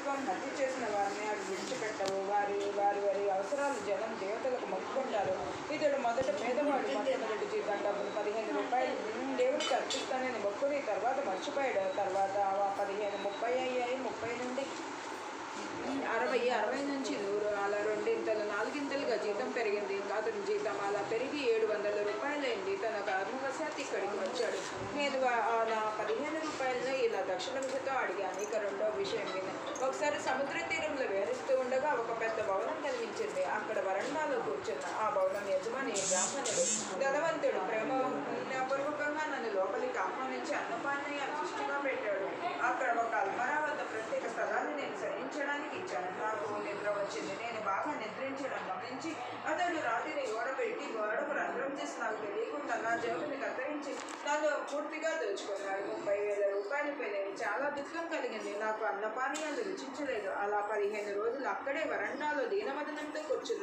ప్రభుత్వం అవసరం చేసిన వారిని అవి విడిచిపెట్టవు. వారి వారి వారి అవసరాలు జనం దేవతలకు మొక్కుకుంటారు. ఇతడు మొదట పేదవాడు మొట్టమొదటి జీతం డబ్బులు పదిహేను రూపాయలు దేవుడికి అర్పిస్తానని మొక్కుని తర్వాత మర్చిపోయాడు. తర్వాత ఆ పదిహేను ముప్పై అయ్యాయి. ముప్పై నుండి అరవై అరవై నుంచి నూరు అలా రెండింతలు నాలుగింతలుగా జీతం పెరిగింది. అతని జీతం అలా పెరిగి ఏడు వందల రూపాయలైంది. తన కర్మవశాత్ ఇక్కడికి వచ్చాడు. నేను నా పదిహేను రూపాయలను ఇలా దక్షిణంశతో అడిగాను. ఇక రెండో విషయం మీద ఒకసారి సముద్ర తీరంలో వేధిస్తూ ఉండగా ఒక పెద్ద భవనం కనిపించింది అక్కడ వరండాలో కూర్చున్న ఆ భవనం యజమాని బ్రాహ్మణుడు. ధనవంతుడు. ప్రేమ పూర్వకంగా నన్ను లోపలికి ఆహ్వానించి అన్నపాన్ని సృష్టిగా పెట్టాడు. అక్కడ ఒక అల్మరా వద్ద ప్రత్యేక స్థలాన్ని నేను సహించడానికి ఇచ్చాను. నాకు నిద్ర వచ్చింది. నేను బాగా నిద్రించడం గమనించి అతడు రాత్రిని ఓడబెట్టి గోడకు రంధ్రం చేసి నాకు తెలియకుండా నా జోకుని కత్తిరించి నన్ను పూర్తిగా దోచుకున్నాడు. ముప్పై వేల రూపాయలు చాలా దుఃఖం కలిగింది. నాకు అన్నపానీయాలు రుచించలేదు. అలా పదిహేను రోజులు అక్కడే వరండాలో దీనవదనంతో కూర్చున్నాను.